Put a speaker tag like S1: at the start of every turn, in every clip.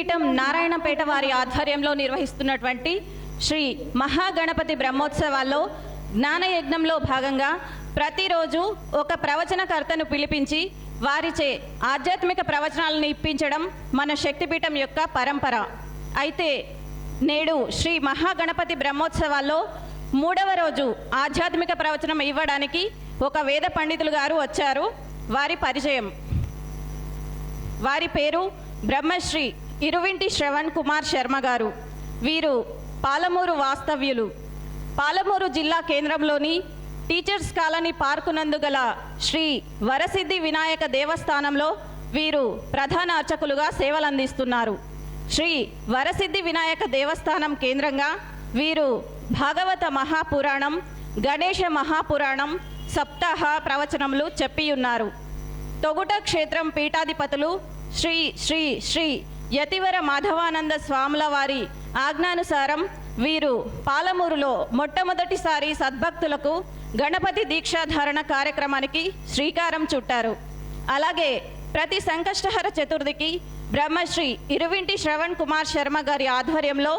S1: శక్తిపీఠం నారాయణపేట వారి ఆధ్వర్యంలో నిర్వహిస్తున్నటువంటి శ్రీ మహాగణపతి బ్రహ్మోత్సవాల్లో జ్ఞానయజ్ఞంలో భాగంగా ప్రతిరోజు ఒక ప్రవచనకర్తను పిలిపించి వారిచే ఆధ్యాత్మిక ప్రవచనాలను ఇప్పించడం మన శక్తిపీఠం యొక్క పరంపర. అయితే నేడు శ్రీ మహాగణపతి బ్రహ్మోత్సవాల్లో మూడవ రోజు ఆధ్యాత్మిక ప్రవచనం ఇవ్వడానికి ఒక వేద పండితులు గారు వచ్చారు. వారి పరిచయం. వారి పేరు బ్రహ్మశ్రీ ఇరువింటి శ్రవణ్ కుమార్ శర్మ గారు. వీరు పాలమూరు వాస్తవ్యులు. పాలమూరు జిల్లా కేంద్రంలోని టీచర్స్ కాలనీ పార్కు నందుగల శ్రీ వరసిద్ధి వినాయక దేవస్థానంలో వీరు ప్రధాన అర్చకులుగా సేవలందిస్తున్నారు. శ్రీ వరసిద్ధి వినాయక దేవస్థానం కేంద్రంగా వీరు భాగవత మహాపురాణం గణేష మహాపురాణం సప్తాహ ప్రవచనములు చెప్పియున్నారు. తొగుట క్షేత్రం పీఠాధిపతులు శ్రీ శ్రీ శ్రీ యతివర మాధవానంద స్వాముల వారి ఆజ్ఞానుసారం వీరు పాలమూరులో మొట్టమొదటిసారి సద్భక్తులకు గణపతి దీక్షాధారణ కార్యక్రమానికి శ్రీకారం చుట్టారు. అలాగే ప్రతి సంకష్టహర చతుర్థికి బ్రహ్మశ్రీ ఇరువింటి శ్రవణ్ కుమార్ శర్మ గారి ఆధ్వర్యంలో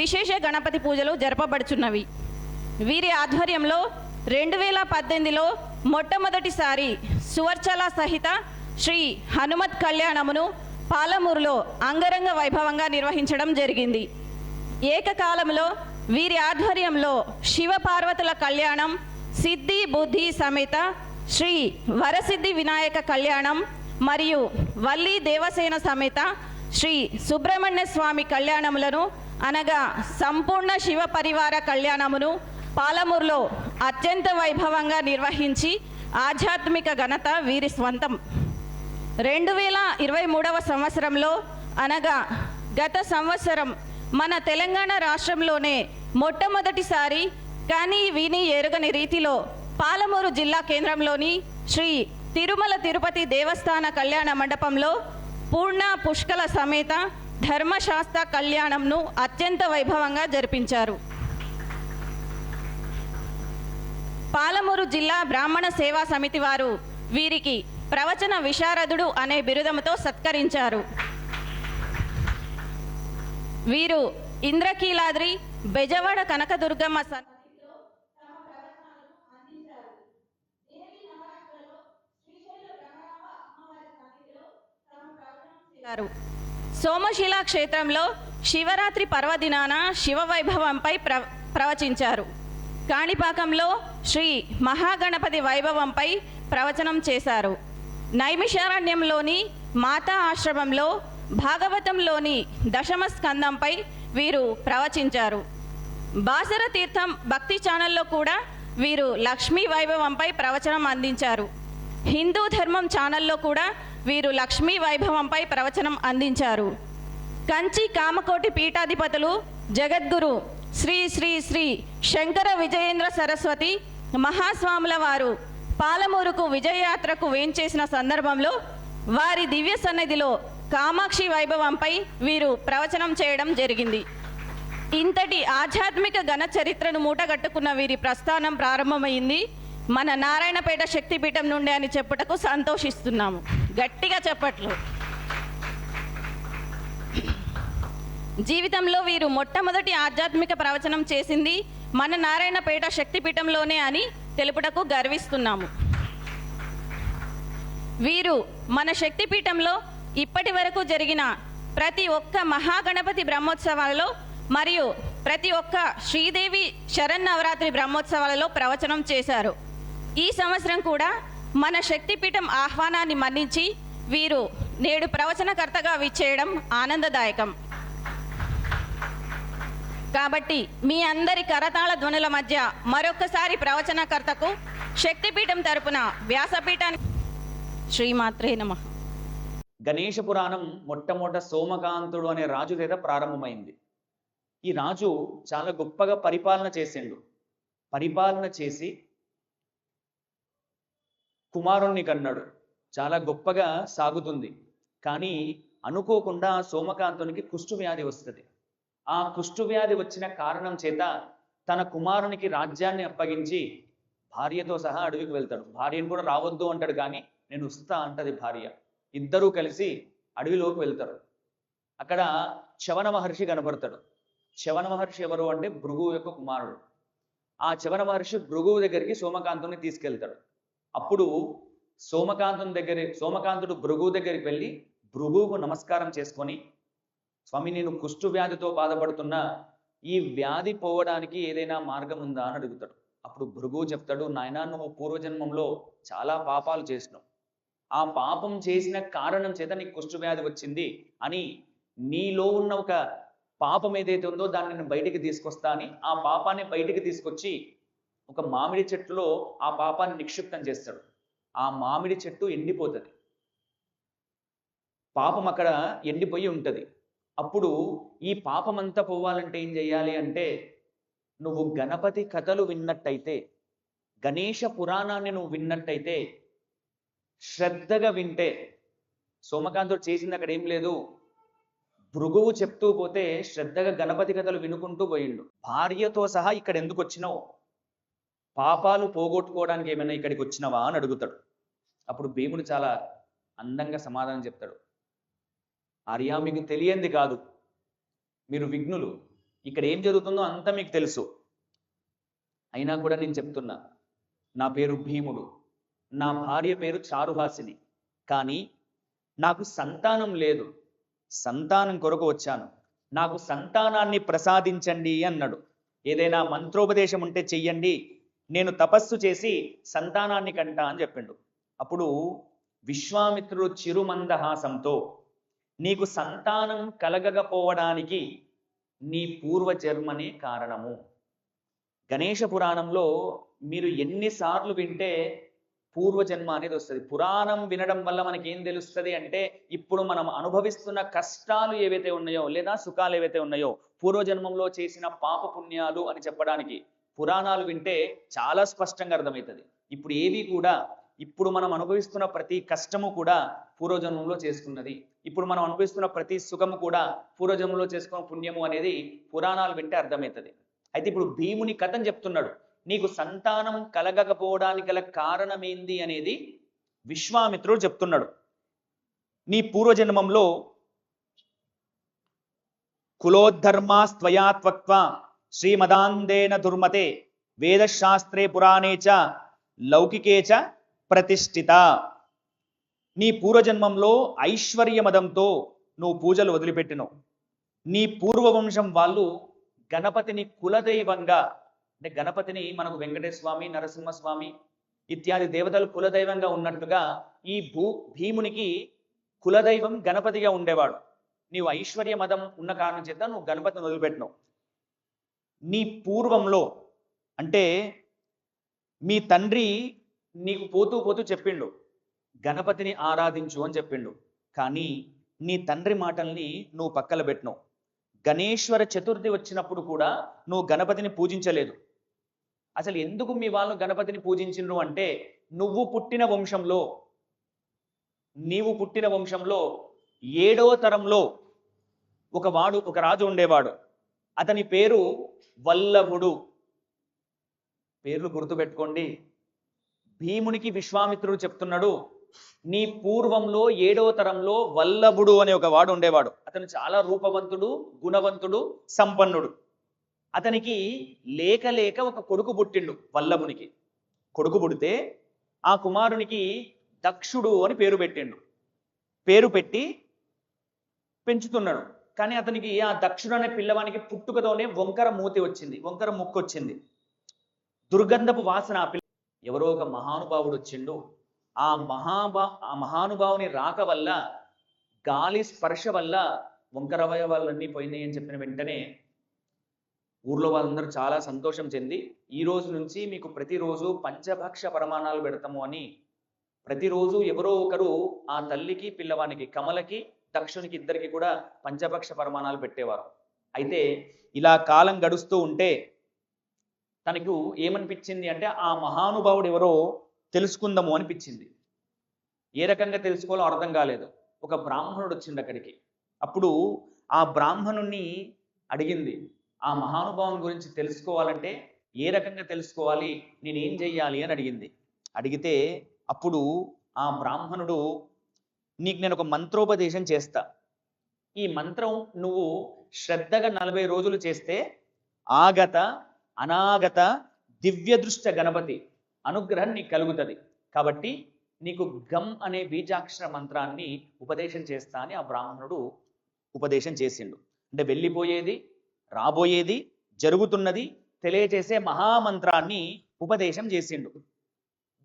S1: విశేష గణపతి పూజలు జరపబడుచున్నవి. వీరి ఆధ్వర్యంలో రెండు వేల పద్దెనిమిదిలో మొట్టమొదటిసారి సువర్చల సహిత శ్రీ హనుమత్ కళ్యాణమును పాలమూరులో అంగరంగ వైభవంగా నిర్వహించడం జరిగింది. ఏకకాలంలో వీరి ఆధ్వర్యంలో శివపార్వతుల కళ్యాణం సిద్ధి బుద్ధి సమేత శ్రీ వరసిద్ధి వినాయక కళ్యాణం మరియు వల్లి దేవసేన సమేత శ్రీ సుబ్రహ్మణ్య స్వామి కళ్యాణములను అనగా సంపూర్ణ శివ పరివార కళ్యాణమును పాలమూరులో అత్యంత వైభవంగా నిర్వహించి ఆధ్యాత్మిక ఘనత వీరి స్వంతం. రెండు వేల ఇరవై మూడవ సంవత్సరంలో అనగా గత సంవత్సరం మన తెలంగాణ రాష్ట్రంలోనే మొట్టమొదటిసారి కానీ విని ఎరుగని రీతిలో పాలమూరు జిల్లా కేంద్రంలోని శ్రీ తిరుమల తిరుపతి దేవస్థాన కళ్యాణ మండపంలో పూర్ణ పుష్కల సమేత ధర్మశాస్త్ర కళ్యాణంను అత్యంత వైభవంగా జరిపించారు. పాలమూరు జిల్లా బ్రాహ్మణ సేవా సమితి వారు వీరికి ప్రవచన విశారదుడు అనే బిరుదముతో సత్కరించారు. వీరు ఇంద్రకీలాద్రి బెజవాడ కనకదుర్గమ్మ సన్నిధిలో సోమశిలా క్షేత్రంలో శివరాత్రి పర్వదినాన శివవైభవంపై ప్ర ప్రవచించారు. కాణిపాకంలో శ్రీ మహాగణపతి వైభవంపై ప్రవచనం చేశారు. నైమిషారణ్యంలోని మాతా ఆశ్రమంలో భాగవతంలోని దశమ స్కందంపై వీరు ప్రవచించారు. బాసర తీర్థం భక్తి ఛానల్లో కూడా వీరు లక్ష్మీ వైభవంపై ప్రవచనం అందించారు. హిందూ ధర్మం ఛానల్లో కూడా వీరు లక్ష్మీ వైభవంపై ప్రవచనం అందించారు. కంచి కామకోటి పీఠాధిపతులు జగద్గురు శ్రీ శ్రీ శ్రీ శంకర విజయేంద్ర సరస్వతి మహాస్వాముల వారు పాలమూరుకు విజయయాత్రకు వేంచేసిన సందర్భంలో వారి దివ్య సన్నిధిలో కామాక్షి వైభవంపై వీరు ప్రవచనం చేయడం జరిగింది. ఇంతటి ఆధ్యాత్మిక ఘన చరిత్రను మూటగట్టుకున్న వీరి ప్రస్థానం ప్రారంభమైంది. మన నారాయణపేట శక్తిపీఠం నుండి అని చెప్పుటకు సంతోషిస్తున్నాము. గట్టిగా చెప్పట్లు. జీవితంలో వీరు మొట్టమొదటి ఆధ్యాత్మిక ప్రవచనం చేసింది మన నారాయణపేట శక్తిపీఠంలోనే అని తెలుపుటకు గర్విస్తున్నాము. వీరు మన శక్తిపీఠంలో ఇప్పటి వరకు జరిగిన ప్రతి ఒక్క మహాగణపతి బ్రహ్మోత్సవాలలో మరియు ప్రతి ఒక్క శ్రీదేవి శరన్నవరాత్రి బ్రహ్మోత్సవాలలో ప్రవచనం చేశారు. ఈ సంవత్సరం కూడా మన శక్తిపీఠం ఆహ్వానాన్ని మన్నించి వీరు నేడు ప్రవచనకర్తగా విచ్చేయడం ఆనందదాయకం. కాబట్టి మీ అందరి కరతాళ ధ్వనుల మధ్య మరొకసారి ప్రవచనకర్తకు శక్తిపీఠం తరపున వ్యాసపీఠానికి శ్రీమాత్రే నమ.
S2: గణేష పురాణం మొట్టమొదట సోమకాంతుడు అనే రాజు చేత ప్రారంభమైంది. ఈ రాజు చాలా గొప్పగా పరిపాలన చేసిండు. పరిపాలన చేసి కుమారుణ్ణి కన్నాడు. చాలా గొప్పగా సాగుతుంది. కానీ అనుకోకుండా సోమకాంతునికి కుష్ఠు వ్యాధి వస్తుంది. ఆ కుష్టు వ్యాధి వచ్చిన కారణం చేత తన కుమారునికి రాజ్యాన్ని అప్పగించి భార్యతో సహా అడవికి వెళ్తాడు. భార్యను కూడా రావద్దు అంటాడు కానీ నేను వస్తా అంటది భార్య. ఇద్దరూ కలిసి అడవిలోకి వెళ్తారు. అక్కడ చవన మహర్షి కనపడతాడు. చవన మహర్షి ఎవరు అంటే భృగువు యొక్క కుమారుడు. ఆ చవన మహర్షి భృగువు దగ్గరికి సోమకాంతుని తీసుకెళ్తాడు. అప్పుడు సోమకాంతుని దగ్గర సోమకాంతుడు భృగువు దగ్గరికి వెళ్ళి భృగువుకు నమస్కారం చేసుకొని స్వామి నేను కుష్టు వ్యాధితో బాధపడుతున్నా ఈ వ్యాధి పోవడానికి ఏదైనా మార్గం ఉందా అని అడుగుతాడు. అప్పుడు భృగు చెప్తాడు నాయన నువ్వు పూర్వజన్మంలో చాలా పాపాలు చేసినావు. ఆ పాపం చేసిన కారణం చేత నీకు కుష్టు వ్యాధి వచ్చింది అని నీలో ఉన్న ఒక పాపం ఏదైతే ఉందో దాన్ని నేను బయటికి తీసుకొస్తా అని ఆ పాపాన్ని బయటికి తీసుకొచ్చి ఒక మామిడి చెట్టులో ఆ పాపాన్ని నిక్షిప్తం చేస్తాడు. ఆ మామిడి చెట్టు ఎండిపోతుంది. పాపం అక్కడ ఎండిపోయి ఉంటుంది. అప్పుడు ఈ పాపం అంతా పోవాలంటే ఏం చేయాలి అంటే నువ్వు గణపతి కథలు విన్నట్టయితే గణేష పురాణాన్ని నువ్వు విన్నట్టయితే శ్రద్ధగా వింటే సోమకాంతుడు చేసింది అక్కడ ఏం లేదు. భృగువు చెప్తూ పోతే శ్రద్ధగా గణపతి కథలు వినుకుంటూ పోయిండు. భార్యతో సహా ఇక్కడ ఎందుకు వచ్చినావు? పాపాలు పోగొట్టుకోవడానికి ఏమైనా ఇక్కడికి వచ్చినావా అని అడుగుతాడు. అప్పుడు భీముడు చాలా అందంగా సమాధానం చెప్తాడు. ఆర్యా మీకు తెలియంది కాదు. మీరు విఘ్నులు. ఇక్కడ ఏం జరుగుతుందో అంతా మీకు తెలుసు. అయినా కూడా నేను చెప్తున్నా నా పేరు భీముడు. నా భార్య పేరు చారుహాసిని. కానీ నాకు సంతానం లేదు. సంతానం కొరకు వచ్చాను. నాకు సంతానాన్ని ప్రసాదించండి అన్నాడు. ఏదైనా మంత్రోపదేశం ఉంటే చెయ్యండి. నేను తపస్సు చేసి సంతానాన్ని కంటా అని చెప్పిండు. అప్పుడు విశ్వామిత్రుడు చిరుమందహాసంతో నీకు సంతానం కలగకపోవడానికి నీ పూర్వజన్మనే కారణము. గణేష పురాణంలో మీరు ఎన్నిసార్లు వింటే పూర్వజన్మ అనేది వస్తుంది. పురాణం వినడం వల్ల మనకి ఏం తెలుస్తుంది అంటే ఇప్పుడు మనం అనుభవిస్తున్న కష్టాలు ఏవైతే ఉన్నాయో లేదా సుఖాలు ఏవైతే ఉన్నాయో పూర్వజన్మంలో చేసిన పాప పుణ్యాలు అని చెప్పడానికి పురాణాలు వింటే చాలా స్పష్టంగా అర్థమవుతుంది. ఇప్పుడు ఏవి కూడా ఇప్పుడు మనం అనుభవిస్తున్న ప్రతి కష్టము కూడా పూర్వజన్మంలో చేసుకున్నది. ఇప్పుడు మనం అనుభవిస్తున్న ప్రతి సుఖము కూడా పూర్వజన్మంలో చేసుకున్న పుణ్యము అనేది పురాణాలు వింటే అర్థమవుతుంది. అయితే ఇప్పుడు భీముని కథను చెప్తున్నాడు. నీకు సంతానం కలగకపోవడానికి గల కారణం ఏంది అనేది విశ్వామిత్రుడు చెప్తున్నాడు. నీ పూర్వజన్మంలో కులోద్ధర్మాస్త్వయా త్వక్త్వ శ్రీమదాందేన దుర్మతే వేదశాస్త్రే పురాణే చ లౌకికే చ ప్రతిష్ఠిత. నీ పూర్వజన్మంలో ఐశ్వర్యమదంతో నువ్వు పూజలు వదిలిపెట్టినవు. నీ పూర్వవంశం వాళ్ళు గణపతిని కులదైవంగా అంటే గణపతిని మనకు వెంకటేశ్వమి స్వామి నరసింహస్వామి ఇత్యాది దేవతలు కులదైవంగా ఉన్నట్టుగా ఈ భూ భీమునికి కులదైవం గణపతిగా ఉండేవాడు. నీవు ఐశ్వర్య మదం ఉన్న కారణం చేత నువ్వు గణపతిని వదిలిపెట్టినావు. నీ పూర్వంలో అంటే మీ తండ్రి నీకు పోతూ పోతూ చెప్పిండు. గణపతిని ఆరాధించు అని చెప్పిండు. కానీ నీ తండ్రి మాటల్ని నువ్వు పక్కన పెట్టినావు. గణేశ్వర చతుర్థి వచ్చినప్పుడు కూడా నువ్వు గణపతిని పూజించలేదు. అసలు ఎందుకు మీ వాళ్ళు గణపతిని పూజించిండ్రు అంటే నువ్వు పుట్టిన వంశంలో నీవు పుట్టిన వంశంలో ఏడో తరంలో ఒక వాడు ఒక రాజు ఉండేవాడు. అతని పేరు వల్లభుడు. పేర్లు గుర్తుపెట్టుకోండి. భీమునికి విశ్వామిత్రుడు చెప్తున్నాడు నీ పూర్వంలో ఏడవ తరంలో వల్లభుడు అనే ఒక వాడు ఉండేవాడు. అతను చాలా రూపవంతుడు గుణవంతుడు సంపన్నుడు. అతనికి లేక లేక ఒక కొడుకు పుట్టిండు వల్లభునికి. కొడుకు పుడితే ఆ కుమారునికి దక్షుడు అని పేరు పెట్టిండు. పేరు పెట్టి పెంచుతున్నాడు. కానీ అతనికి ఆ దక్షుడు అనే పిల్లవానికి పుట్టుకతోనే వంకర మూతి వచ్చింది వంకర ముక్కు వచ్చింది. దుర్గంధపు వాసన ఎవరో ఒక మహానుభావుడు వచ్చిండు. ఆ మహాభా ఆ మహానుభావుని రాక వల్ల గాలి స్పర్శ వల్ల వంకర అవయవాలన్నీ పోయినాయి అని చెప్పిన వెంటనే ఊర్లో వాళ్ళందరూ చాలా సంతోషం చెంది ఈ రోజు నుంచి మీకు ప్రతిరోజు పంచభక్ష ప్రమాణాలు పెడతాము అని ప్రతిరోజు ఎవరో ఒకరు ఆ తల్లికి పిల్లవానికి కమలకి దక్షునికి ఇద్దరికి కూడా పంచభక్ష ప్రమాణాలు పెట్టేవారు. అయితే ఇలా కాలం గడుస్తూ ఉంటే తనకు ఏమనిపించింది అంటే ఆ మహానుభావుడు ఎవరో తెలుసుకుందాము అనిపించింది. ఏ రకంగా తెలుసుకోవాలో అర్థం కాలేదు. ఒక బ్రాహ్మణుడు వచ్చింది అక్కడికి. అప్పుడు ఆ బ్రాహ్మణుణ్ణి అడిగింది ఆ మహానుభావుని గురించి తెలుసుకోవాలంటే ఏ రకంగా తెలుసుకోవాలి? నేనేం చెయ్యాలి? అని అడిగింది. అడిగితే అప్పుడు ఆ బ్రాహ్మణుడు నీకు నేను ఒక మంత్రోపదేశం చేస్తా. ఈ మంత్రం నువ్వు శ్రద్ధగా నలభై రోజులు చేస్తే ఆగత అనాగత దివ్యదృష్ట గణపతి అనుగ్రహం నీకు కలుగుతుంది. కాబట్టి నీకు గమ్ అనే బీజాక్షర మంత్రాన్ని ఉపదేశం చేస్తా అని ఆ బ్రాహ్మణుడు ఉపదేశం చేసిండు. అంటే వెళ్ళిపోయేది రాబోయేది జరుగుతున్నది తెలియజేసే మహామంత్రాన్ని ఉపదేశం చేసిండు.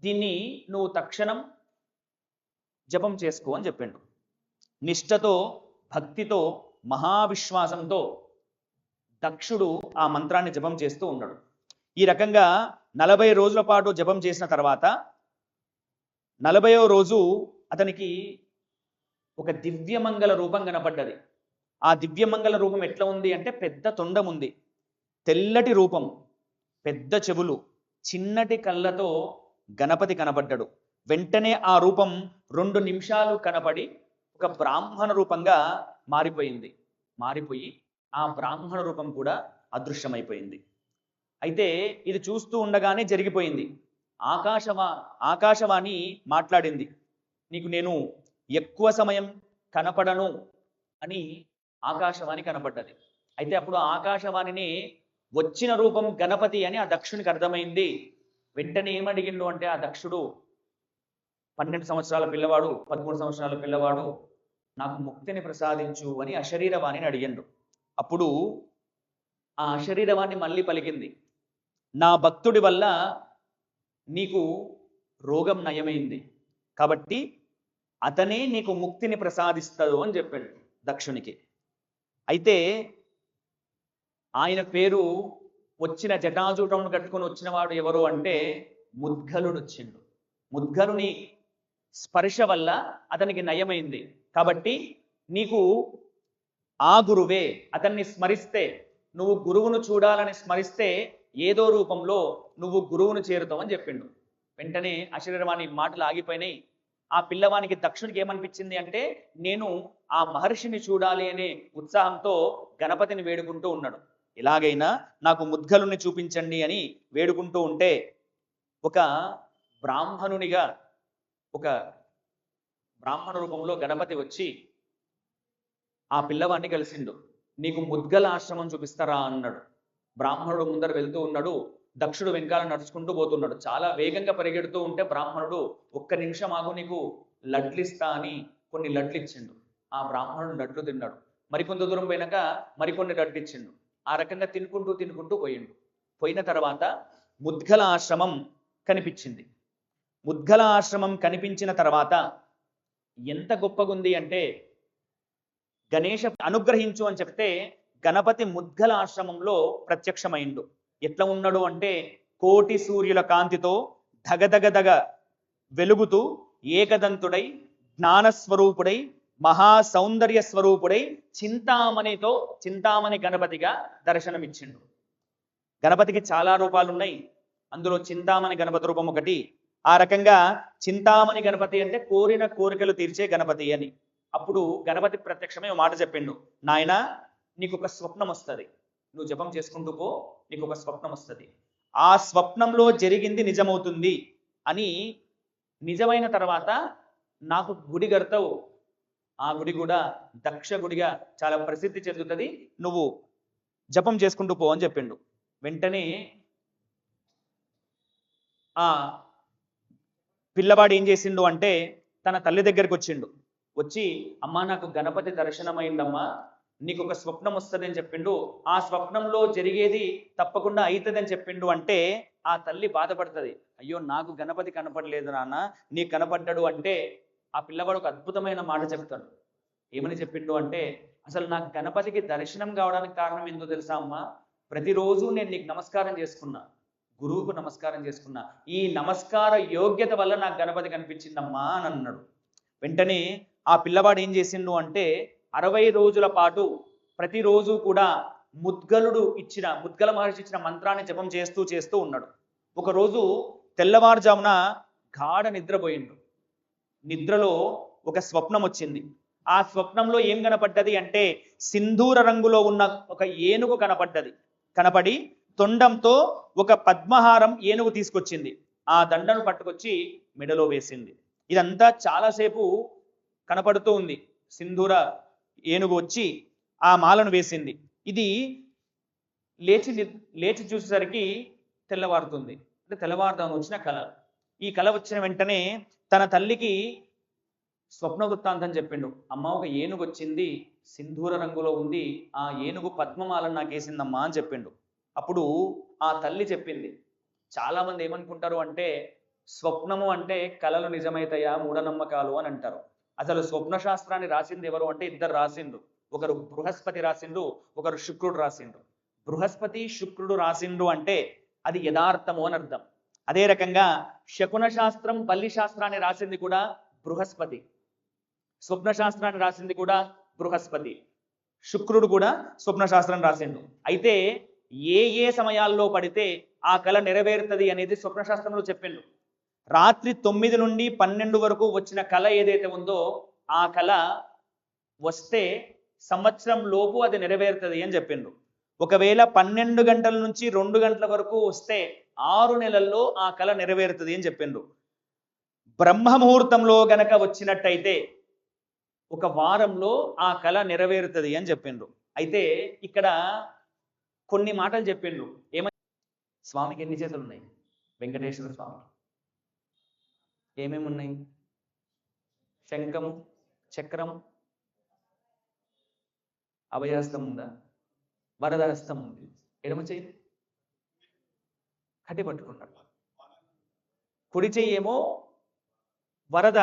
S2: దీన్ని నువ్వు తక్షణం జపం చేసుకో అని చెప్పిండు. నిష్ఠతో భక్తితో మహావిశ్వాసంతో దక్షుడు ఆ మంత్రాన్ని జపం చేస్తూ ఉన్నాడు. ఈ రకంగా నలభై రోజుల పాటు జపం చేసిన తర్వాత నలభైవ రోజు అతనికి ఒక దివ్యమంగళ రూపం కనపడ్డది. ఆ దివ్యమంగళ రూపం ఎట్లా ఉంది అంటే పెద్ద తొండం ఉంది. తెల్లటి రూపం పెద్ద చెవులు చిన్నటి కళ్ళతో గణపతి కనపడ్డాడు. వెంటనే ఆ రూపం రెండు నిమిషాలు కనపడి ఒక బ్రాహ్మణ రూపంగా మారిపోయింది. మారిపోయి ఆ బ్రాహ్మణ రూపం కూడా అదృశ్యమైపోయింది. అయితే ఇది చూస్తూ ఉండగానే జరిగిపోయింది. ఆకాశవా ఆకాశవాణి మాట్లాడింది. నీకు నేను ఎక్కువ సమయం కనపడను అని ఆకాశవాణి కనపడ్డది. అయితే అప్పుడు ఆకాశవాణిని వచ్చిన రూపం గణపతి అని ఆ దక్షునికి అర్థమైంది. వెంటనే ఏమడిగిండు అంటే ఆ దక్షుడు పన్నెండు సంవత్సరాల పిల్లవాడు పదమూడు సంవత్సరాల పిల్లవాడు నాకు ముక్తిని ప్రసాదించు అని అశరీరవాణిని అడిగిండు. అప్పుడు ఆ అశరీరవాణి మళ్ళీ పలికింది. నా భక్తుడి వల్ల నీకు రోగం నయమైంది. కాబట్టి అతనే నీకు ముక్తిని ప్రసాదిస్తాడు అని చెప్పాడు దక్షునికి. అయితే ఆయన పేరు వచ్చిన జటాజూటం కట్టుకొని వచ్చిన వాడు ఎవరు అంటే ముద్గలుడు వచ్చిండు. ముద్గలుని స్పర్శ వల్ల అతనికి నయమైంది. కాబట్టి నీకు ఆ గురువే అతన్ని స్మరిస్తే నువ్వు గురువును చూడాలని స్మరిస్తే ఏదో రూపంలో నువ్వు గురువును చేరుతావని చెప్పిండు. వెంటనే అశరీరవాణి మాటలు ఆగిపోయినాయి. ఆ పిల్లవానికి దక్షుడికి ఏమనిపించింది అంటే నేను ఆ మహర్షిని చూడాలి అనే ఉత్సాహంతో గణపతిని వేడుకుంటూ ఉన్నాడు. ఎలాగైనా నాకు ముద్గలుని చూపించండి అని వేడుకుంటూ ఉంటే ఒక బ్రాహ్మణునిగా ఒక బ్రాహ్మణ రూపంలో గణపతి వచ్చి ఆ పిల్లవాడిని కలిసిండు. నీకు ముద్గల ఆశ్రమం చూపిస్తారా అన్నాడు. బ్రాహ్మణుడు ముందర వెళ్తూ ఉన్నాడు. దక్షుడు వెనకాల నడుచుకుంటూ పోతున్నాడు. చాలా వేగంగా పరిగెడుతూ ఉంటే బ్రాహ్మణుడు ఒక్క నిమిషం ఆగు నీకు లడ్లిస్తా అని కొన్ని లడ్లు ఇచ్చిండు. ఆ బ్రాహ్మణుడు లడ్లు తిన్నాడు. మరికొంత దూరం పోయినాక మరికొన్ని లడ్లు ఇచ్చిండు. ఆ రకంగా తినుకుంటూ తినుకుంటూ పోయిండు. పోయిన తర్వాత ముద్గల ఆశ్రమం కనిపించింది. ముద్గల ఆశ్రమం కనిపించిన తర్వాత ఎంత గొప్పగుంది అంటే గణేష అనుగ్రహించు అని చెప్తే గణపతి ముద్గల ఆశ్రమంలో ప్రత్యక్షమైండు. ఎట్లా ఉన్నాడు అంటే కోటి సూర్యుల కాంతితో ధగధగధగ వెలుగుతూ ఏకదంతుడై జ్ఞానస్వరూపుడై మహా సౌందర్య స్వరూపుడై చింతామణితో చింతామణి గణపతిగా దర్శనమిచ్చిండు. గణపతికి చాలా రూపాలు ఉన్నాయి అందులో చింతామణి గణపతి రూపం ఒకటి ఆ రకంగా చింతామణి గణపతి అంటే కోరిన కోరికలు తీర్చే గణపతి అని. అప్పుడు గణపతి ప్రత్యక్షమే మాట చెప్పిండు నాయన నీకు ఒక స్వప్నం వస్తుంది. నువ్వు జపం చేసుకుంటూ పో నీకు ఒక స్వప్నం వస్తుంది. ఆ స్వప్నంలో జరిగింది నిజమవుతుంది అని నిజమైన తర్వాత నాకు గుడి కడతావు. ఆ గుడి కూడా దక్ష గుడిగా చాలా ప్రసిద్ధి చెందుతుంది. నువ్వు జపం చేసుకుంటూ పో అని చెప్పిండు. వెంటనే ఆ పిల్లవాడు ఏం చేసిండు అంటే తన తల్లి దగ్గరికి వచ్చిండు. వచ్చి అమ్మా నాకు గణపతి దర్శనమైందమ్మా నీకు ఒక స్వప్నం వస్తుంది అని చెప్పిండు. ఆ స్వప్నంలో జరిగేది తప్పకుండా అవుతుంది అని చెప్పిండు అంటే ఆ తల్లి బాధపడుతుంది. అయ్యో నాకు గణపతి కనపడలేదు నాన్న నీ కనపడ్డాడు అంటే ఆ పిల్లవాడు ఒక అద్భుతమైన మాట చెప్తాడు. ఏమని చెప్పిండు అంటే అసలు నాకు గణపతికి దర్శనం కావడానికి కారణం ఏందో తెలుసా అమ్మా? ప్రతిరోజు నేను నీకు నమస్కారం చేసుకున్నా గురువుకు నమస్కారం చేసుకున్నా. ఈ నమస్కార యోగ్యత వల్ల నాకు గణపతి కనిపించిందమ్మా అని అన్నాడు. వెంటనే ఆ పిల్లవాడు ఏం చేసిండు అంటే అరవై రోజుల పాటు ప్రతిరోజు కూడా ముద్గలుడు ఇచ్చిన ముద్గల మహర్షి ఇచ్చిన మంత్రాన్ని జపం చేస్తూ చేస్తూ ఉన్నాడు. ఒకరోజు తెల్లవారుజామున గాఢ నిద్రపోయిండు నిద్రలో ఒక స్వప్నం వచ్చింది. ఆ స్వప్నంలో ఏం కనపడ్డది అంటే సింధూర రంగులో ఉన్న ఒక ఏనుగు కనపడ్డది. కనపడి తొండంతో ఒక పద్మహారం ఏనుగు తీసుకొచ్చింది. ఆ దండను పట్టుకొచ్చి మెడలో వేసింది. ఇదంతా చాలాసేపు కనపడుతూ ఉంది సింధూర ఏనుగు వచ్చి ఆ మాలను వేసింది. ఇది లేచి లేచి చూసేసరికి తెల్లవారుతుంది. అంటే తెల్లవారుదాం వచ్చిన కళ. ఈ కళ వచ్చిన వెంటనే తన తల్లికి స్వప్న వృత్తాంతం చెప్పిండు. అమ్మ ఒక ఏనుగు వచ్చింది. సింధూర రంగులో ఉంది. ఆ ఏనుగు పద్మమాలను నాకు వేసిందమ్మా అని చెప్పిండు. అప్పుడు ఆ తల్లి చెప్పింది. చాలామంది ఏమనుకుంటారు అంటే స్వప్నము అంటే కళలు నిజమైతాయా? మూఢనమ్మకాలు అని అంటారు. అసలు స్వప్న శాస్త్రాన్ని రాసింది ఎవరు అంటే ఇద్దరు రాసిండు ఒకరు బృహస్పతి రాసిండు ఒకరు శుక్రుడు రాసిండు బృహస్పతి శుక్రుడు రాసిండు అంటే అది యథార్థము అని అర్థం. అదే రకంగా శకున శాస్త్రం పల్లి శాస్త్రాన్ని రాసింది కూడా బృహస్పతి. స్వప్న శాస్త్రాన్ని రాసింది కూడా బృహస్పతి. శుక్రుడు కూడా స్వప్న శాస్త్రం రాసిండు. అయితే ఏ ఏ సమయాల్లో పడితే ఆ కళ నెరవేరుతుంది అనేది స్వప్న శాస్త్రంలో చెప్పిండు. రాత్రి తొమ్మిది నుండి పన్నెండు వరకు వచ్చిన కళ ఏదైతే ఉందో ఆ కళ వస్తే సంవత్సరం లోపు అది నెరవేరుతుంది అని చెప్పిండు ఒకవేళ పన్నెండు గంటల నుంచి రెండు గంటల వరకు వస్తే ఆరు నెలల్లో ఆ కళ నెరవేరుతుంది అని చెప్పిండు బ్రహ్మ ముహూర్తంలో గనక వచ్చినట్టయితే ఒక వారంలో ఆ కళ నెరవేరుతుంది అని చెప్పిండు అయితే ఇక్కడ కొన్ని మాటలు చెప్పిండు ఏమని స్వామికి ఎన్ని చేతులు ఉన్నాయి వెంకటేశ్వర స్వామి ఏమేమి ఉన్నాయి శంఖము చక్రము అభయహస్తం ఉందా? వరదహస్తం ఉంది. ఎడమ చెయ్యి కట్టి పట్టుకున్నాడు. కుడి చెయ్యి ఏమో వరద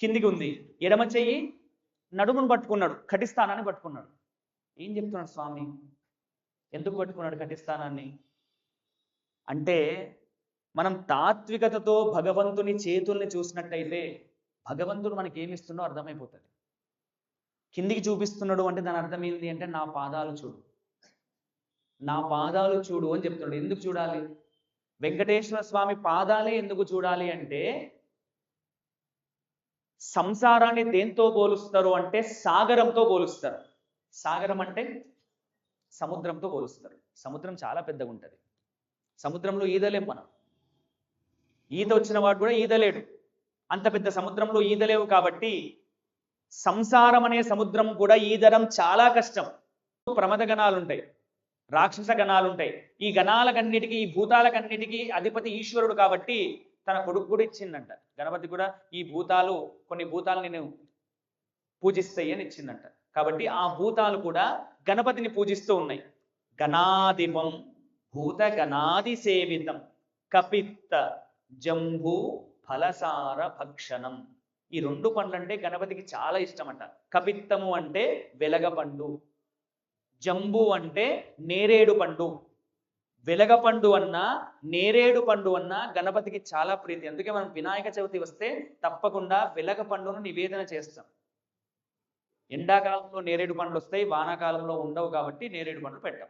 S2: కిందికి ఉంది. ఎడమ చెయ్యి నడుమును పట్టుకున్నాడు. కటిస్థానాన్ని పట్టుకున్నాడు. ఏం చెప్తున్నాడు స్వామి? ఎందుకు పట్టుకున్నాడు కటిస్థానాన్ని అంటే మనం తాత్వికతతో భగవంతుని చేతుల్ని చూసినట్టయితే భగవంతుడు మనకి ఏమిస్తుండో అర్థమైపోతుంది. కిందికి చూపిస్తున్నాడు అంటే దాని అర్థం ఏంటి అంటే నా పాదాలు చూడు. నా పాదాలు చూడు అని చెప్తున్నాడు. ఎందుకు చూడాలి? వెంకటేశ్వర స్వామి పాదాలే ఎందుకు చూడాలి అంటే సంసారాన్ని దేంతో పోలుస్తారు అంటే సాగరంతో పోలుస్తారు. సాగరం అంటే సముద్రంతో పోలుస్తారు. సముద్రం చాలా పెద్దగా ఉంటుంది సముద్రంలో ఈదలేం మనం. ఈత వచ్చిన వాడు కూడా ఈదలేడు అంత పెద్ద సముద్రంలో ఈదలేవు కాబట్టి సంసారం అనే సముద్రం కూడా ఈదడం చాలా కష్టం. ప్రమద గణాలుంటాయి రాక్షస గణాలు ఉంటాయి ఈ గణాలకన్నిటికీ ఈ భూతాలకన్నిటికీ అధిపతి ఈశ్వరుడు కాబట్టి తన కొడుకు కూడా ఇచ్చిందంట. గణపతి కూడా ఈ భూతాలు కొన్ని భూతాలు నేను పూజిస్తాయి అని ఇచ్చిందంట. కాబట్టి ఆ భూతాలు కూడా గణపతిని పూజిస్తూ ఉన్నాయి. గణాధిపం భూత గణాది సేవితం కపిత్త జంబు ఫలసార భక్షణం. ఈ రెండు పండ్లు అంటే గణపతికి చాలా ఇష్టమంట. కపిత్తము అంటే వెలగపండు. జంబు అంటే నేరేడు పండు. వెలగపండు అన్నా నేరేడు పండు అన్నా గణపతికి చాలా ప్రీతి. అందుకే మనం వినాయక చవితి వస్తే తప్పకుండా వెలగ పండును నివేదన చేస్తాం. ఎండాకాలంలో నేరేడు పండ్లు వస్తాయి వానాకాలంలో ఉండవు కాబట్టి నేరేడు పండ్లు పెట్టాం.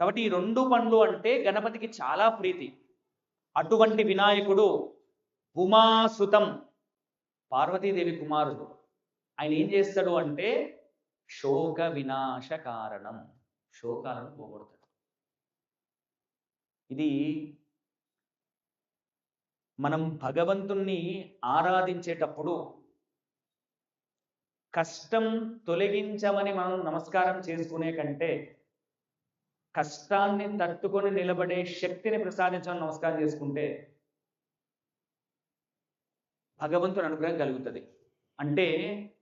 S2: కాబట్టి ఈ రెండు పండ్లు అంటే గణపతికి చాలా ప్రీతి. అటువంటి వినాయకుడు ఉమాసుతం పార్వతీదేవి కుమారుడు. ఆయన ఏం చేస్తాడు అంటే శోక వినాశ కారణం శోకాలను పోగొడతాడు. ఇది మనం భగవంతుణ్ణి ఆరాధించేటప్పుడు కష్టం తొలగించమని మనం నమస్కారం చేసుకునే కంటే కష్టాన్ని తట్టుకొని నిలబడే శక్తిని ప్రసాదించమని నమస్కారం చేసుకుంటే భగవంతుని అనుగ్రహం కలుగుతుంది. అంటే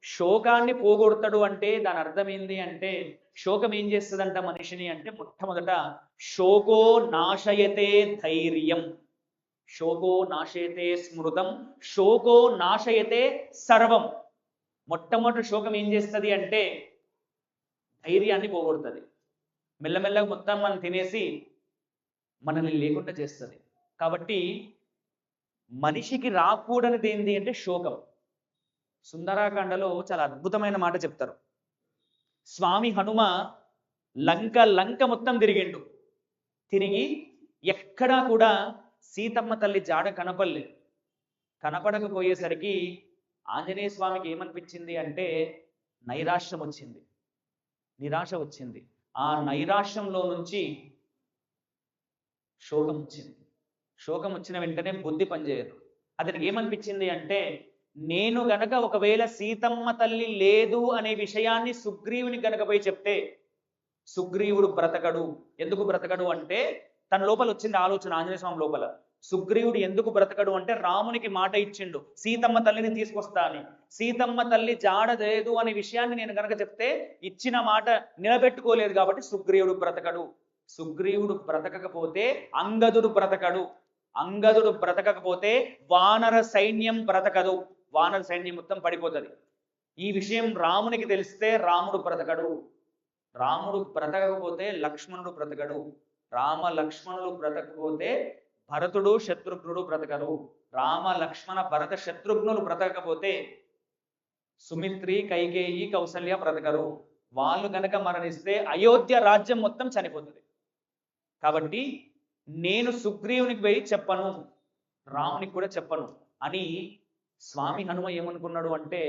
S2: శోకాన్ని పోగొడతాడు అంటే దాని అర్థం ఏంది అంటే శోకం ఏం చేస్తుందంట మనిషిని అంటే మొట్టమొదట శోకో నాశయతే ధైర్యం. శోకో నాశయతే స్మృతం. శోకో నాశయతే సర్వం. మొట్టమొదటి శోకం ఏం చేస్తుంది అంటే ధైర్యాన్ని పోగొడుతుంది. మెల్లమెల్లగా మొత్తం మనం తినేసి మనల్ని లేకుండా చేస్తుంది. కాబట్టి మనిషికి రాకూడనిది ఏంటి అంటే శోకం. సుందరాకాండలో చాలా అద్భుతమైన మాట చెప్తారు. స్వామి హనుమ లంక లంక మొత్తం తిరిగిండు. తిరిగి ఎక్కడా కూడా సీతమ్మ తల్లి జాడ కనపడలేదు. కనపడకపోయేసరికి ఆంజనేయ స్వామికి ఏమనిపించింది అంటే నైరాశ్యం వచ్చింది. నిరాశ వచ్చింది. ఆ నైరాశ్యంలో నుంచి శోకం వచ్చింది. శోకం వచ్చిన వెంటనే బుద్ధి పనిచేయదు. అతనికి ఏమనిపించింది అంటే నేను గనక ఒకవేళ సీతమ్మ తల్లి లేదు అనే విషయాన్ని సుగ్రీవుని గనక పోయి చెప్తే సుగ్రీవుడు బ్రతకడు. ఎందుకు బ్రతకడు అంటే తన లోపల వచ్చింది ఆలోచన ఆంజనేయ స్వామి లోపల. సుగ్రీవుడు ఎందుకు బ్రతకడు అంటే రామునికి మాట ఇచ్చిండు సీతమ్మ తల్లిని తీసుకొస్తా అని. సీతమ్మ తల్లి జాడ లేదు అనే విషయాన్ని నేను గనక చెప్తే ఇచ్చిన మాట నిలబెట్టుకోలేదు కాబట్టి సుగ్రీవుడు బ్రతకడు. సుగ్రీవుడు బ్రతకకపోతే అంగదుడు బ్రతకడు. అంగదుడు బ్రతకకపోతే వానర సైన్యం బ్రతకదు. వానర సైన్యం మొత్తం పడిపోతుంది. ఈ విషయం రామునికి తెలిస్తే రాముడు బ్రతకడు. రాముడు బ్రతకకపోతే లక్ష్మణుడు బ్రతకడు. రామ లక్ష్మణుడు బ్రతకపోతే భరతుడు శత్రుఘ్నుడు బ్రతకరు. రామ లక్ష్మణ భరత శత్రుఘ్నులు బ్రతకపోతే సుమిత్రి కైకేయి కౌసల్య బ్రతకరు. వాళ్ళు గనక మరణిస్తే అయోధ్య రాజ్యం మొత్తం చనిపోతుంది. కాబట్టి నేను సుగ్రీవునికి పోయి చెప్పను రామునికి కూడా చెప్పను అని స్వామి హనుమ ఏమనుకున్నాడు అంటే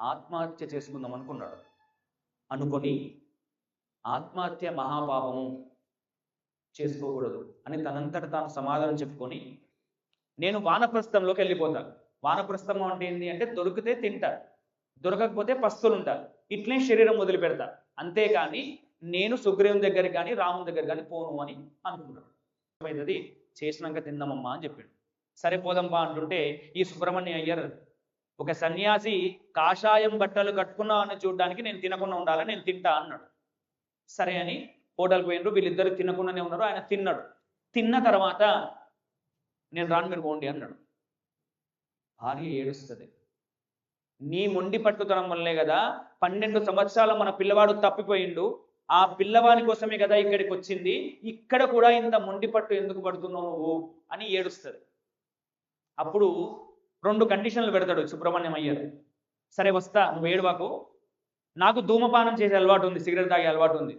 S2: ఆత్మహత్య చేసుకుందాం అనుకున్నాడు. అనుకొని ఆత్మహత్య మహాపాపము చేసుకోకూడదు అని తనంతట తాను సమాధానం చెప్పుకొని నేను వానప్రస్థంలోకి వెళ్ళిపోతాను. వానప్రస్థం అంటే ఏంటి అంటే దొరికితే తింటారు దొరకకపోతే పస్తులు ఉంటారు ఇట్లే శరీరం వదిలి పెడతా అంతేకాని నేను సుగ్రీవుని దగ్గర కానీ రాముని దగ్గర కానీ పోను అని అనుకున్నాడు అర్థమైంది చేసినాక తిందామమ్మా అని చెప్పాడు. సరే పోదాంపా అంటుంటే ఈ సుబ్రహ్మణ్య అయ్యర్ ఒక సన్యాసి కాషాయం బట్టలు కట్టుకున్నా అని చూడడానికి నేను తినకుండా ఉండాలని నేను తింటా అన్నాడు. సరే అని హోటల్ పోయినరు వీళ్ళిద్దరు తినకుండానే ఉన్నారు ఆయన తిన్నాడు. తిన్న తర్వాత నేను రాను మీరు పోండి అన్నాడు. భార్య ఏడుస్తుంది. నీ మొండి పట్టుదనం వల్లే కదా పన్నెండు సంవత్సరాల మన పిల్లవాడు తప్పిపోయిండు. ఆ పిల్లవాని కోసమే కదా ఇక్కడికి వచ్చింది ఇక్కడ కూడా ఇంత మొండి పట్టు ఎందుకు పడుతున్నావు నువ్వు అని ఏడుస్తుంది. అప్పుడు రెండు కండిషన్లు పెడతాడు సుబ్రహ్మణ్యం అయ్యారు. సరే వస్తా నువ్వు ఏడువాకు నాకు ధూమపానం చేసే అలవాటు ఉంది సిగరెట్ తాగే అలవాటు ఉంది.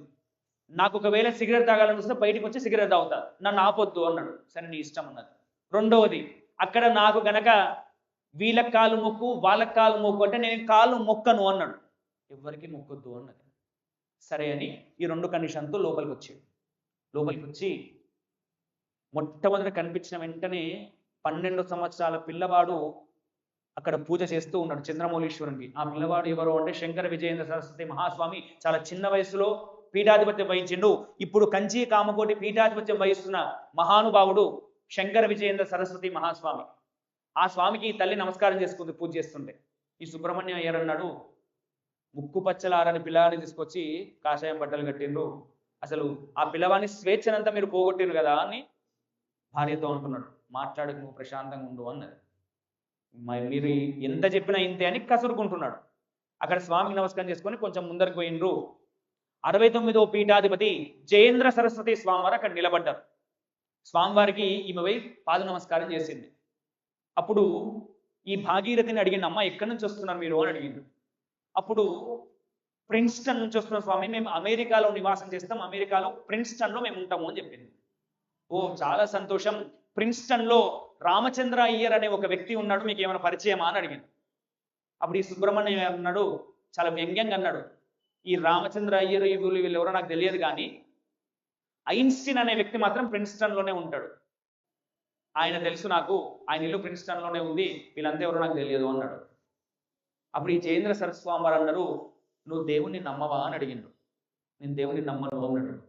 S2: నాకు ఒకవేళ సిగరెట్ తాగాలని వస్తే బయటికి వచ్చి సిగరెట్ తాగుతా. నన్ను ఆపొద్దు అన్నాడు. సరే నీ ఇష్టం అన్నది. రెండవది అక్కడ నాకు గనక వీళ్ళ కాలు మొక్కు వాళ్ళ కాలు మొక్కు అంటే నేను కాలు మొక్కను అన్నాడు. ఎవరికి మొక్కొద్దు అన్నది. సరే అని ఈ రెండు కండిషన్తో లోపలికి వచ్చాడు. లోపలికి వచ్చి మొట్టమొదటి కనిపించిన వెంటనే పన్నెండు సంవత్సరాల పిల్లవాడు అక్కడ పూజ చేస్తూ ఉన్నాడు చంద్రమౌళీశ్వరునికి. ఆ పిల్లవాడు ఎవరు అంటే శంకర విజయేంద్ర సరస్వతి మహాస్వామి చాలా చిన్న వయసులో పీఠాధిపత్యం వహించిండు. ఇప్పుడు కంచి కామకోటి పీఠాధిపత్యం వహిస్తున్న మహానుభావుడు శంకర విజయేంద్ర సరస్వతి మహాస్వామి. ఆ స్వామికి ఈ తల్లి నమస్కారం చేసుకుంది పూజ చేస్తుంటే. ఈ సుబ్రహ్మణ్యం అయ్యర్ అన్నాడు ముక్కు పచ్చలారని పిల్లవాడిని తీసుకొచ్చి కాషాయం బట్టలు కట్టిండ్రు. అసలు ఆ పిల్లవాడిని స్వేచ్ఛనంతా మీరు పోగొట్టిరు కదా అని భార్యతో అంటున్నాడు మాట్లాడకు నువ్వు ప్రశాంతంగా ఉండు అన్నది. మీరు ఎంత చెప్పినా ఇంతే అని కసురుకుంటున్నాడు. అక్కడ స్వామికి నమస్కారం చేసుకొని కొంచెం ముందరికి పోయిండ్రు. అరవై తొమ్మిదో పీఠాధిపతి జయేంద్ర సరస్వతి స్వామివారు అక్కడ నిలబడ్డారు. స్వామివారికి ఈమె పోయి పాద నమస్కారం చేసింది. అప్పుడు ఈ భాగీరథిని అడిగిన అమ్మ ఎక్కడి నుంచి వస్తున్నారు మీరు? అని అడిగిండు. అప్పుడు ప్రిన్స్టన్ నుంచి వస్తున్న స్వామి మేము అమెరికాలో నివాసం చేస్తాం అమెరికాలో ప్రిన్స్టన్లో మేము ఉంటాము అని చెప్పింది. ఓ చాలా సంతోషం. ప్రిన్స్టన్లో రామచంద్ర అయ్యర్ అనే ఒక వ్యక్తి ఉన్నాడు మీకు ఏమైనా పరిచయమా అని అడిగింది అప్పుడు ఈ సుబ్రహ్మణ్యం అన్నాడు చాలా వ్యంగ్యంగా అన్నాడు ఈ రామచంద్ర అయ్యర్ వీళ్ళు వీళ్ళు ఎవరో నాకు తెలియదు కానీ ఐన్స్టీన్ అనే వ్యక్తి మాత్రం ప్రిన్స్టన్లోనే ఉంటాడు. ఆయన తెలుసు నాకు ఆయన ఇల్లు ప్రిన్స్టన్లోనే ఉంది వీళ్ళంతా ఎవరో నాకు తెలియదు అన్నాడు. అప్పుడు ఈ జయేంద్ర సరస్వామి వారు అన్నారు నువ్వు దేవుణ్ణి నమ్మవా? అని అడిగిండు. నేను దేవుణ్ణి నమ్మను అన్నాడు.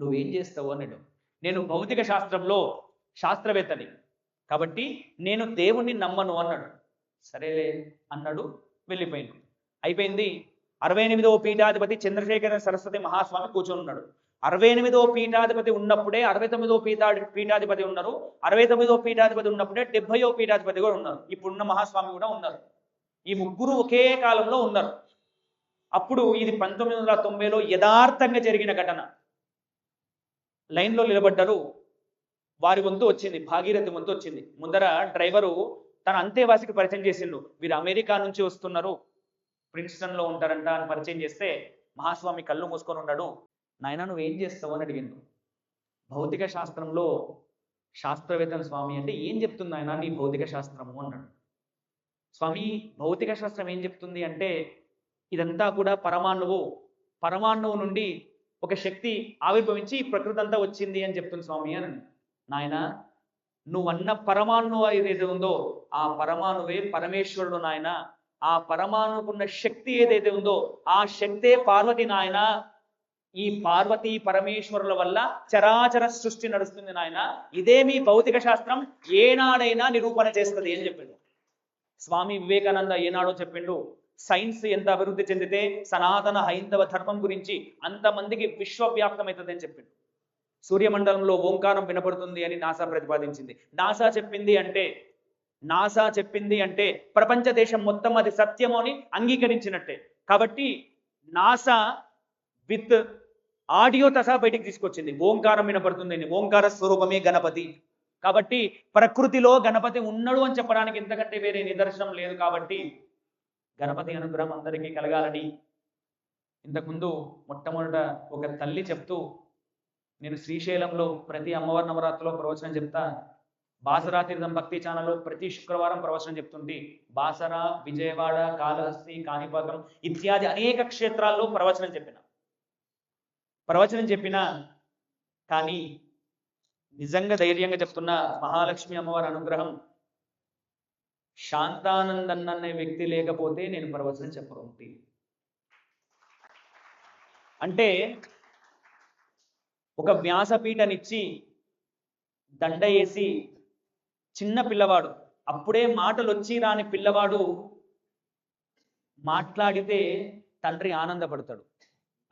S2: నువ్వేం చేస్తావు? అన్నాడు. నేను భౌతిక శాస్త్రంలో శాస్త్రవేత్తని కాబట్టి నేను దేవుణ్ణి నమ్మను అన్నాడు. సరేలే అన్నాడు. వెళ్ళిపోయింది అయిపోయింది. అరవై ఎనిమిదవ పీఠాధిపతి చంద్రశేఖర సరస్వతి మహాస్వామి కూర్చొని ఉన్నాడు అరవై ఎనిమిదో పీఠాధిపతి ఉన్నప్పుడే అరవై తొమ్మిదో పీఠా పీఠాధిపతి ఉన్నారు. అరవై తొమ్మిదో పీఠాధిపతి ఉన్నప్పుడే డెబ్బయో పీఠాధిపతి కూడా ఉన్నారు. ఇప్పుడున్న మహాస్వామి కూడా ఉన్నారు. ఈ ముగ్గురు ఒకే కాలంలో ఉన్నారు. అప్పుడు ఇది పంతొమ్మిది వందల తొంభైలో యథార్థంగా జరిగిన ఘటన. లైన్లో నిలబడ్డారు. వారి వంతు వచ్చింది భాగీరథి వంతు వచ్చింది. ముందర డ్రైవరు తన అంతేవాసికి పరిచయం చేసిండు. వీరు అమెరికా నుంచి వస్తున్నారు. ప్రిన్స్టన్లో ఉంటారంట అని పరిచయం చేస్తే మహాస్వామి కళ్ళు మూసుకొని ఉన్నాడు. నాయన నువ్వు ఏం చేస్తావు అని అడిగిండు భౌతిక శాస్త్రంలో శాస్త్రవేత్తల స్వామి అంటే ఏం చెప్తుంది ఆయన నీ భౌతిక శాస్త్రము అన్నాడు. స్వామి భౌతిక శాస్త్రం ఏం చెప్తుంది అంటే ఇదంతా కూడా పరమాణువు పరమాణువు నుండి ఒక శక్తి ఆవిర్భవించి ప్రకృతి అంతా వచ్చింది అని చెప్తుంది స్వామి అని నాయన నువ్వన్న పరమాణువు ఏదైతే ఉందో ఆ పరమాణువే పరమేశ్వరుడు నాయన. ఆ పరమాణుకున్న శక్తి ఏదైతే ఉందో ఆ శక్తే పార్వతి నాయన. ఈ పార్వతీ పరమేశ్వరుల వల్ల చరాచర సృష్టి నడుస్తుంది నాయన. ఇదే మీ భౌతిక శాస్త్రం ఏనాడైనా నిరూపణ చేస్తుంది అని చెప్పిండు. స్వామి వివేకానంద ఏనాడో చెప్పిండు సైన్స్ ఎంత అభివృద్ధి చెందితే సనాతన హైందవ ధర్మం గురించి అంతమందికి విశ్వవ్యాప్తమవుతుంది అని చెప్పిండు. సూర్యమండలంలో ఓంకారం వినపడుతుంది అని నాసా ప్రతిపాదించింది. నాసా చెప్పింది అంటే నాసా చెప్పింది అంటే ప్రపంచ దేశం మొత్తం అది సత్యము అని అంగీకరించినట్టే. కాబట్టి నాసా విత్ ఆడియోతో సహా బయటికి తీసుకొచ్చింది. ఓంకారం వినపడుతుంది. ఓంకార స్వరూపమే గణపతి. కాబట్టి ప్రకృతిలో గణపతి ఉన్నాడు అని చెప్పడానికి ఇంతకంటే వేరే నిదర్శనం లేదు కాబట్టి గణపతి అనుగ్రహం అందరికీ కలగాలని ఇంతకుముందు మొట్టమొదట ఒక తల్లి చెప్తూ నేను శ్రీశైలంలో ప్రతి అమ్మవారి నవరాత్రిలో ప్రవచనం చెప్తా. బాసరా తీర్థం భక్తి ఛానల్లో ప్రతి శుక్రవారం ప్రవచనం చెప్తుంది. బాసర విజయవాడ కాళహస్తి కాణిపాకం ఇత్యాది అనేక క్షేత్రాల్లో ప్రవచనం చెప్పిన. ప్రవచనం చెప్పిన కానీ నిజంగా ధైర్యంగా చెప్తున్న మహాలక్ష్మి అమ్మవారి అనుగ్రహం శాంతానందన్ అనే వ్యక్తి లేకపోతే నేను ప్రవచనం చెప్పగలి అంటే ఒక వ్యాసపీఠనిచ్చి దండ వేసి చిన్న పిల్లవాడు అప్పుడే మాటలు వచ్చి రాని పిల్లవాడు మాట్లాడితే తండ్రి ఆనందపడతాడు.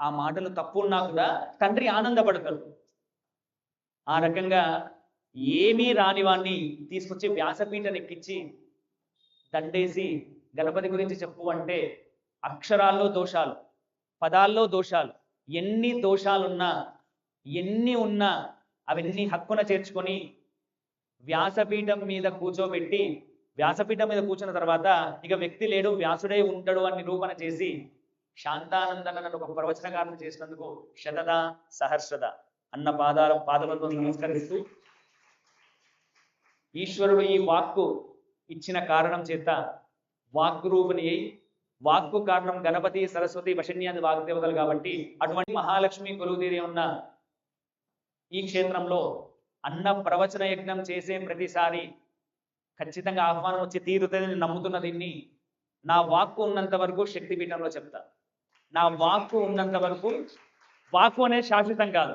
S2: ఆ మాటలు తప్పు ఉన్నా కూడా తండ్రి ఆనందపడతాడు. ఆ రకంగా ఏమీ రాని వాణ్ణి తీసుకొచ్చి వ్యాసపీఠం ఎక్కించి దండేసి గణపతి గురించి చెప్పు అంటే అక్షరాల్లో దోషాలు పదాల్లో దోషాలు ఎన్ని దోషాలున్నా ఎన్ని ఉన్నా అవన్నీ హక్కున చేర్చుకొని వ్యాసపీఠం మీద కూర్చోబెట్టి వ్యాసపీఠం మీద కూర్చున్న తర్వాత ఇక వ్యక్తి లేడు వ్యాసుడే ఉంటాడు అని నిరూపణ చేసి శాంతానందన ఒక ప్రవచనకారం చేసినందుకు శతద సహర్షద అన్న పాదాల పాదములతో నమస్కరిస్తూ ఈశ్వరుడు ఈ వాక్కు ఇచ్చిన కారణం చేత వాగ్రూపుని అయి వాక్కు కారణం గణపతి సరస్వతి వశన్యాది వాగ్దేవతలు కాబట్టి అటువంటి మహాలక్ష్మి కొలువుదీరి ఉన్న ఈ క్షేత్రంలో అన్న ప్రవచన యజ్ఞం చేసే ప్రతిసారి ఖచ్చితంగా ఆహ్వానం వచ్చి తీరుతుందని నమ్ముతున్న దీన్ని నా వాక్కు ఉన్నంత వరకు శక్తిపీఠంలో చెప్తా. నా వాక్కు ఉన్నంత వరకు వాక్కు అనేది శాశ్వతం కాదు.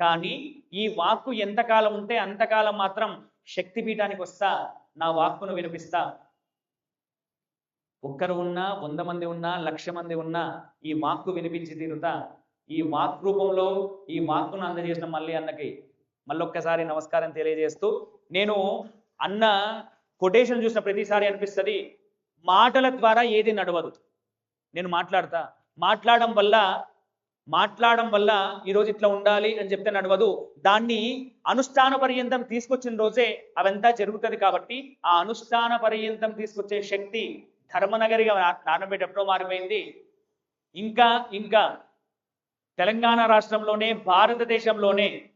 S2: కానీ ఈ వాక్కు ఎంతకాలం ఉంటే అంతకాలం మాత్రం శక్తిపీఠానికి వస్తా నా వాక్కును వినిపిస్తా. ఒక్కరు ఉన్నా వంద మంది ఉన్నా లక్ష మంది ఉన్నా ఈ వాక్కు వినిపించి తీరుతా. ఈ వాక్ రూపంలో ఈ వాక్కును అందజేసిన మళ్ళీ అన్నకి మళ్ళొక్కసారి నమస్కారం తెలియజేస్తూ నేను అన్న కొటేషన్ చూసిన ప్రతిసారి అనిపిస్తుంది మాటల ద్వారా ఏది నడవదు. నేను మాట్లాడతా మాట్లాడడం వల్ల మాట్లాడడం వల్ల ఈరోజు ఇట్లా ఉండాలి అని చెప్తే నడవదు దాన్ని అనుష్ఠాన పర్యంతం తీసుకొచ్చిన రోజే అవంతా జరుగుతుంది కాబట్టి ఆ అనుష్ఠాన పర్యంతం తీసుకొచ్చే శక్తి ధర్మనగరిగా నానబెట్టి మారిపోయింది. ఇంకా ఇంకా తెలంగాణ రాష్ట్రంలోనే భారతదేశంలోనే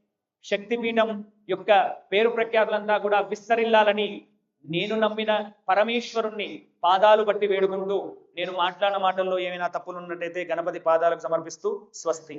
S2: శక్తిపీఠం యొక్క పేరు ప్రఖ్యాతులంతా కూడా విస్తరిల్లాలని నేను నమ్మిన పరమేశ్వరుణ్ణి పాదాలు బట్టి వేడుకుంటూ నేను మాట్లాడిన మాటల్లో ఏమైనా తప్పులు ఉన్నట్టయితే గణపతి పాదాలకు సమర్పిస్తూ స్వస్తి.